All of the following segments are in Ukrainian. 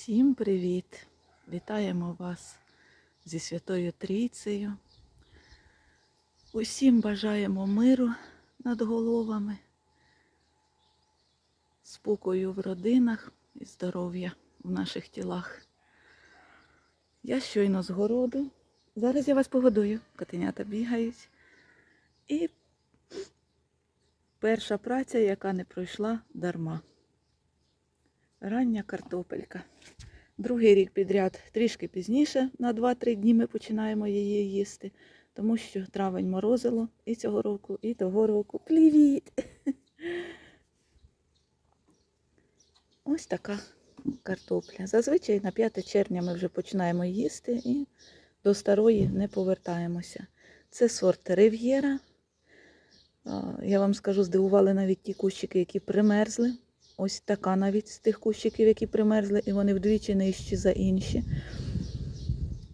Всім привіт! Вітаємо вас зі Святою Трійцею. Усім бажаємо миру над головами, спокою в родинах і здоров'я в наших тілах. Я щойно з городу. Зараз я вас погодую. Котенята бігають. І перша праця, яка не пройшла дарма. Рання картопелька. Другий рік підряд трішки пізніше, на 2-3 дні ми починаємо її їсти, тому що травень морозило і цього року, і того року. Привіт! Ось така картопля. Зазвичай на 5 червня ми вже починаємо їсти і до старої не повертаємося. Це сорт Рив'єра. Я вам скажу, здивували навіть ті кущики, які примерзли. Ось така навіть з тих кущиків, які примерзли, і вони вдвічі нижчі за інші.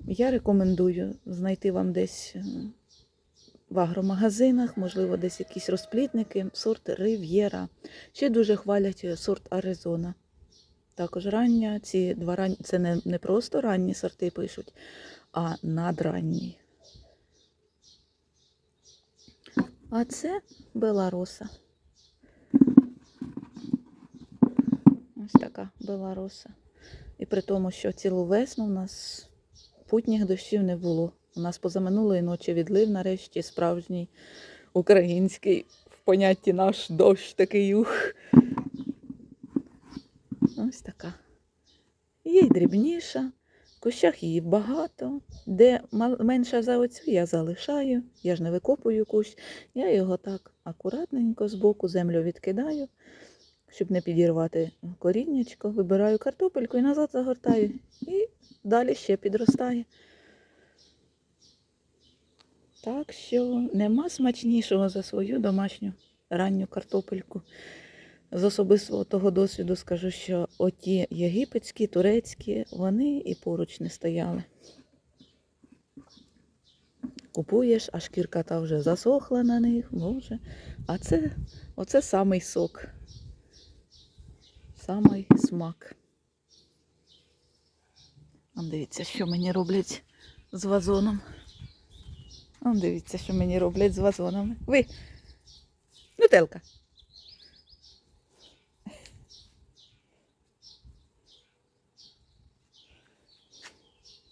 Я рекомендую знайти вам десь е, в агромагазинах, можливо, десь якісь розплідники, сорт Рив'єра. Ще дуже хвалять е, сорт Аризона. Також рання, ці два ранні, це не, не просто ранні сорти пишуть, а надранні. А це Белароса. Ось така белароса. І при тому, що цілу весну у нас путніх дощів не було. У нас позаминулої ночі відлив нарешті справжній український в понятті наш дощ такий ух. Ось така. Є й дрібніша, в кущах її багато. Де менша за оцю, я залишаю. Я ж не викопую кущ. Я його так акуратненько збоку землю відкидаю щоб не підірвати коріннячко, вибираю картопельку і назад загортаю. І далі ще підростає. Так що нема смачнішого за свою домашню ранню картопельку. З особистого того досвіду скажу, що оті єгипетські, турецькі, вони і поруч не стояли. Купуєш, а шкірка та вже засохла на них, боже. А це оце самий сок самий смак. Он дивіться, що мені роблять з вазоном. Он дивіться, що мені роблять з вазонами. Ви, нутелка.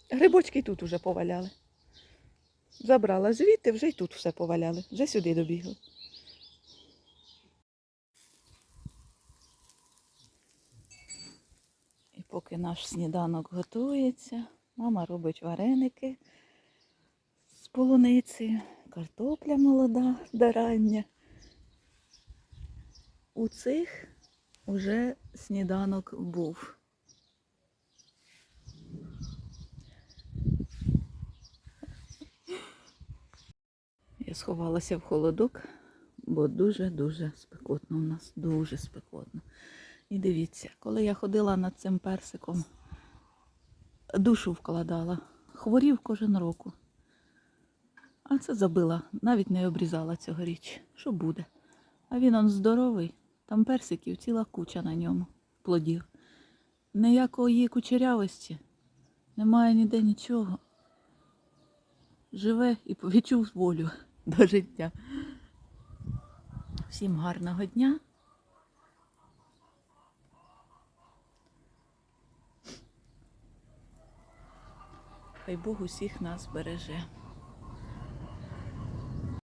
Грибочки тут уже поваляли. Забрала звідти, вже й тут все поваляли, вже сюди добігли. Поки наш сніданок готується, мама робить вареники з полуниці, картопля молода до рання. У цих уже сніданок був. Я сховалася в холодок, бо дуже-дуже спекотно у нас, дуже спекотно. І дивіться, коли я ходила над цим персиком, душу вкладала, хворів кожен року. А це забила, навіть не обрізала цьогоріч. Що буде? А він он здоровий, там персиків ціла куча на ньому, плодів. Ніякої кучерявості, немає ніде нічого. Живе і відчув волю до життя. Всім гарного дня. Хай Бог усіх нас береже.